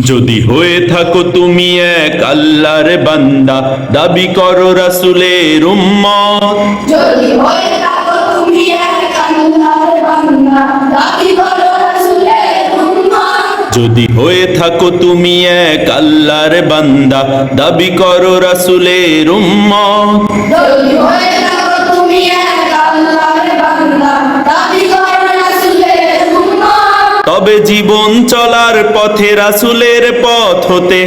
যদি হয়ে থাকো তুমি এক আল্লাহর বান্দা দাবি করো রাসুলের উম্মত। যদি হয়ে থাকো তুমি এক আল্লাহর বান্দা দাবি করো যদি হয়ে থাকো তুমি এক আল্লাহর বান্দা দাবি করো রাসুলের উম্মত। তবে জীবন চলার পথে রাসুলের পথ হতে।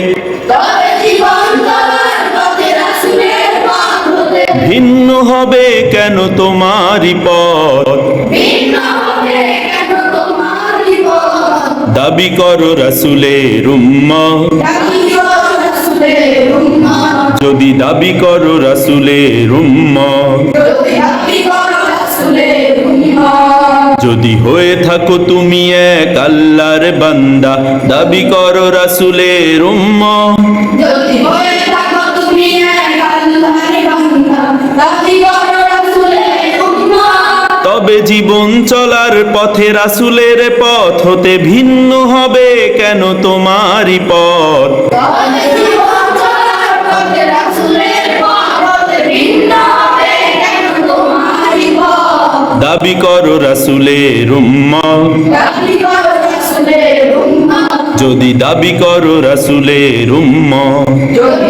ভিন্ন হবে কেন তোমারই পথ? দাবি করো রাসুলের যদি দাবি করো রাসুলের উম্মত। যদি হয়ে থাকো তুমি এক আল্লাহর বান্দা দাবি করো রাসুলের উম্মত। যদি হয়ে থাকো তুমি এক আল্লাহর বান্দা দাবি করো রাসূলের উম্মত। তবে জীবন চলার পথে রাসুলের পথ হতে ভিন্ন হবে কেন তোমারই পথ? দাবি করো রাসুলের যদি দাবি করো রাসুলের যদি